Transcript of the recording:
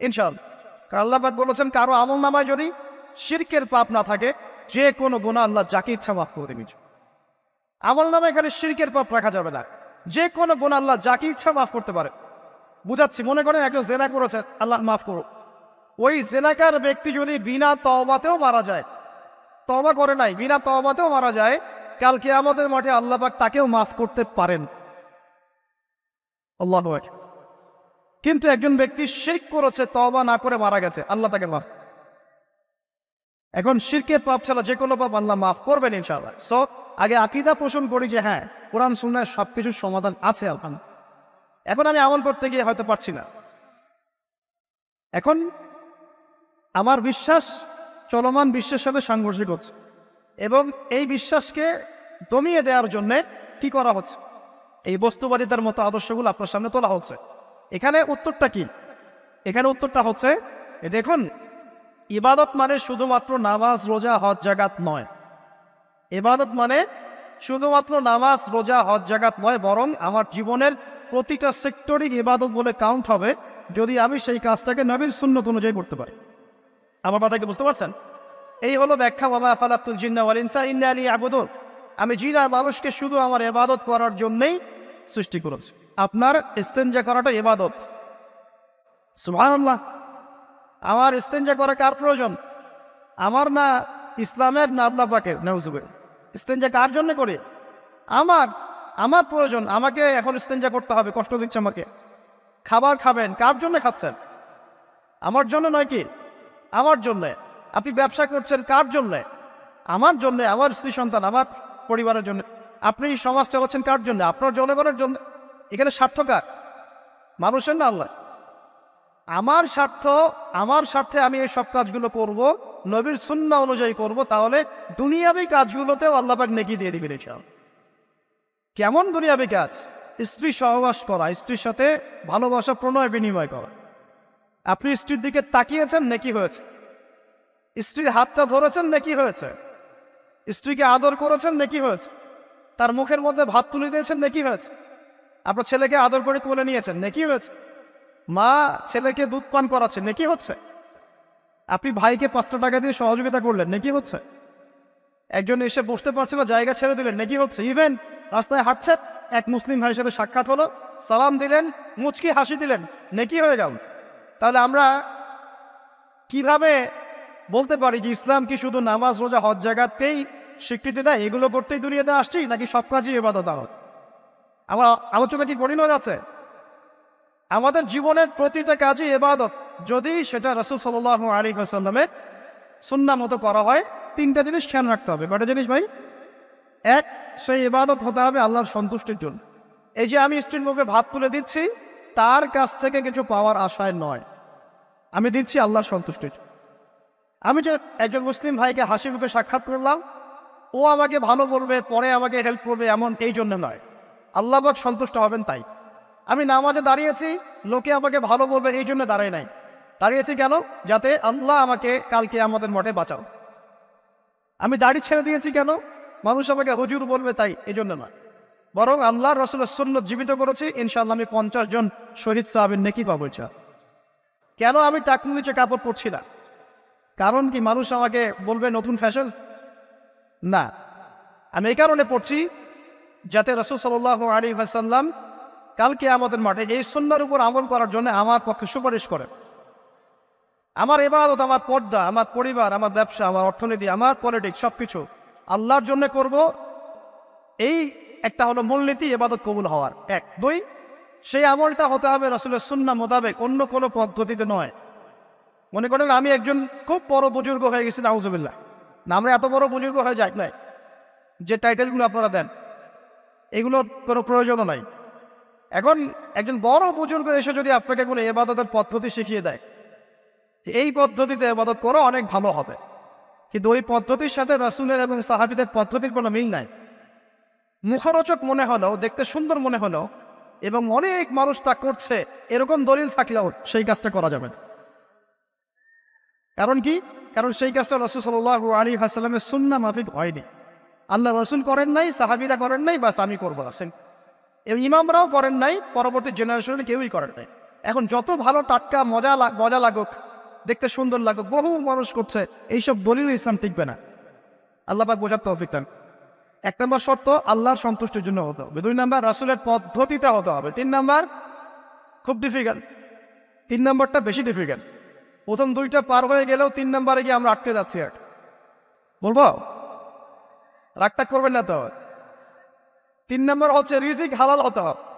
ইনশাআল্লাহ। কারণ আল্লাহ পাক বলেছেন, কারও আমল নামায় যদি শিরকের পাপ না থাকে, যে কোনো গুণা আল্লাহ যাকে ইচ্ছা মাফ করে দেবে আমল নামে এখানে শিরকের পাপ রাখা যাবে না। যে কোনো গুণা আল্লাহ যাকে ইচ্ছা মাফ করতে পারে। বুঝাচ্ছি, মনে করেন একজন জেনা করেছেন আল্লাহ মাফ করো। ওই জেনাকার ব্যক্তি যদি বিনা তওবাতেও মারা যায়, তওবা করে নাই, বিনা তওবাতেও মারা যায় কালকে আমাদের মাঠে আল্লাহ পাক তাকেও মাফ করতে পারেন। আল্লাহ কিন্তু একজন ব্যক্তি শিরক করেছে, তওবা না করে মারা গেছে। আল্লাহ তাকে মাফ। এখন শিরকের পাপ ছাড়া যে কোনো পাপ আল্লাহ মাফ করবেন ইনশাআল্লাহ। সো আগে আকিদা পোষণ করি যে হ্যাঁ কোরআন শুননায় সব কিছুর সমাধান আছে আলহামদুলিল্লাহ। এখন আমি আমল করতে গিয়ে হয়তো পারছি না। এখন আমার বিশ্বাস চলমান বিশ্বের সাথে সাংঘর্ষিক হচ্ছে। এবং এই বিশ্বাসকে দমিয়ে দেওয়ার জন্যে কি করা হচ্ছে? এই বস্তুবাদিতার মতো আদর্শগুলো আপনার সামনে তোলা হচ্ছে। এখানে উত্তরটা কি? এখানে উত্তরটা হচ্ছে, এ দেখুন, ইবাদত মানে শুধুমাত্র নামাজ, রোজা, হজ জাগাত নয়। ইবাদত মানে শুধুমাত্র নামাজ, রোজা, হজ জাগাত নয়, বরং আমার জীবনের প্রতিটা সেক্টরই ইবাদত বলে কাউন্ট হবে, যদি আমি সেই কাজটাকে নবীর শূন্যত অনুযায়ী করতে পারি। আমার কথা কি বুঝতে পারছেন? এই হলো ব্যাখ্যা বাবা ফালাতুল জিন্না ইনসা ইন্না আলী আবুদুল আমি জিন মানুষকে শুধু আমার এবাদত করার জন্যই সৃষ্টি করেছে। আপনার ইস্তেঞ্জা করাটা এবাদত সুবহানাল্লাহ। আমার ইস্তেঞ্জা করা কার প্রয়োজন? আমার না ইসলামের না আল্লাহ পাকের নেউজুবে ইস্তেঞ্জা কার জন্য করি? আমার আমার প্রয়োজন। আমাকে এখন ইস্তেঞ্জা করতে হবে, কষ্ট দিচ্ছে আমাকে। খাবার খাবেন, কার জন্য খাচ্ছেন? আমার জন্য নয় কি? আমার জন্যে। আপনি ব্যবসা করছেন কার জন্যে? আমার জন্যে, আমার স্ত্রী সন্তান, আমার পরিবারের জন্য। আপনি সমাজ চালাচ্ছেন কার জন্য? আপনার জনগণের জন্য। এখানে স্বার্থ কার? মানুষের না আল্লাহ আমার স্বার্থ, আমার স্বার্থে আমি এই সব কাজগুলো করব, নবীর শূন্য অনুযায়ী করব, তাহলে দুনিয়াবি কাজগুলোতেও আল্লাপাক নেকি দিয়ে দিবেন ইনশাল কেমন দুনিয়াবি কাজ? স্ত্রী সহবাস করা, স্ত্রীর সাথে ভালোবাসা, প্রণয়, বিনিময় করা। আপনি স্ত্রীর দিকে তাকিয়েছেন নাকি হয়েছে? স্ত্রীর হাতটা ধরেছেন নাকি হয়েছে? স্ত্রীকে আদর করেছেন নাকি হয়েছে? তার মুখের মধ্যে ভাত তুলে দিয়েছেন, নাকি হয়েছে। আপনার ছেলেকে আদর করে তুলে নিয়েছেন, নাকি হয়েছে। মা ছেলেকে দুধ পান করাচ্ছে, নাকি হচ্ছে। আপনি ভাইকে পাঁচটা টাকা দিয়ে সহযোগিতা করলেন, নাকি হচ্ছে। একজন এসে বসতে পারছে না জায়গা ছেড়ে দিলেন, নাকি হচ্ছে। ইভেন রাস্তায় হাঁটছেন, এক মুসলিম ভাইয়ের সাথে সাক্ষাৎ হলো, সালাম দিলেন, মুচকি হাসি দিলেন, নেকি হয়ে গেল। তাহলে আমরা কীভাবে বলতে পারি যে ইসলাম কি শুধু নামাজ, রোজা, হজ জায়গাতেই স্বীকৃতি দেয়, এগুলো করতেই দুনিয়াতে আসছি, নাকি সব কাজই এবাদত আমার আমার আলোচনা কি পরিণত আছে আমাদের জীবনের প্রতিটা কাজই এবাদত যদি সেটা রসুল সাল আলী আসাল্লামের সুন্না মতো করা হয়, তিনটা জিনিস খেয়াল রাখতে হবে। কটা জিনিস ভাই? এক, সেই ইবাদত হতে হবে আল্লাহর সন্তুষ্টির জন্য। এই যে আমি স্ত্রীর মুখে ভাত তুলে দিচ্ছি, তার কাছ থেকে কিছু পাওয়ার আশায় নয়। আমি দিচ্ছি আল্লাহর সন্তুষ্টির। আমি যে একজন মুসলিম ভাইকে হাসি মুখে সাক্ষাৎ করলাম ও আমাকে ভালো বলবে, পরে আমাকে হেল্প করবে এমন এই জন্য নয়। আল্লাহবাক সন্তুষ্ট হবেন তাই। আমি নামাজে দাঁড়িয়েছি, লোকে আমাকে ভালো বলবে এই জন্য দাঁড়ায় নাই। দাঁড়িয়েছি কেন? যাতে আল্লাহ আমাকে কালকে আমাদের মঠে বাঁচাও। আমি দাড়ি ছেড়ে দিয়েছি কেন? মানুষ আমাকে হুজুর বলবে তাই, এই জন্য নয়। বরং আল্লাহ রসুলের সুন্নত জীবিত করেছি ইনশাল্লাহ আমি পঞ্চাশ জন শহীদ সাহাবের নেকি পাবো চা কেন আমি টাকুর নিচে কাপড় পরছি না? কারণ কি মানুষ আমাকে বলবে নতুন ফ্যাশন না। আমি এই কারণে পড়ছি যাতে রসুল সাল্লাহ আলী হাসাল্লাম কালকে আমাদের মাঠে এই সন্ন্যার উপর আমল করার জন্য আমার পক্ষে সুপারিশ করে আমার এবারত আমার পর্দা, আমার পরিবার, আমার ব্যবসা, আমার অর্থনীতি, আমার পলিটিক্স সব কিছু আল্লাহর জন্য করব। এই একটা হলো মূলনীতি এবাদত কবুল হওয়ার। এক। দুই, সেই আমলটা হতে হবে রসুলের সুন্না মোতাবেক, অন্য কোনো পদ্ধতিতে নয়। মনে করেন আমি একজন খুব বড় বুজুর্গ হয়ে গেছি, নাউজুবিল্লাহ। না আমরা এত বড় বুজুর্গ হয়ে যাই নাই, যে টাইটেলগুলো আপনারা দেন, এগুলোর কোনো প্রয়োজনও নাই। এখন একজন বড় বুজুর্গ এসে যদি আপনাকে কোনো এবাদতের পদ্ধতি শিখিয়ে দেয়, এই পদ্ধতিতে এবাদত করো অনেক ভালো হবে। কিন্তু ওই পদ্ধতির সাথে রাসুলের এবং সাহাবিদের পদ্ধতির কোনো মিল নাই। মুখরোচক মনে হলো দেখতে সুন্দর মনে হলো এবং অনেক মানুষ তা করছে, এরকম দলিল থাকলেও সেই কাজটা করা যাবে না। কারণ কি? কারণ সেই কাজটা রসুল সাল আলী হাসালামের সুন্না মাফিক হয়নি। আল্লাহ রসুল করেন নাই, সাহাবিরা করেন নাই, বাস আমি করব, আসেন। ইমামরাও করেন নাই, পরবর্তী জেনারেশনে কেউই করেন নাই। এখন যত ভালো টাটকা, মজা মজা লাগুক, দেখতে সুন্দর লাগুক, বহু মানুষ করছে, এইসব দলিল ইসলাম টিকবে না। আল্লাহ পাক বোঝার তৌফিক দেন। এক নম্বর শর্ত, আল্লাহর সন্তুষ্টির জন্য হতে হবে। দুই নম্বর, রাসুলের পদ্ধতিটা হতে হবে। তিন নম্বর, খুব ডিফিকাল্ট তিন নম্বরটা বেশি ডিফিকাল্ট প্রথম দুইটা পার হয়ে গেলেও তিন নম্বরে গিয়ে আমরা আটকে যাচ্ছি আর বলব? রাগটা করবেন না তো? তিন নম্বর হচ্ছে রিজিক হালাল হতে হবে।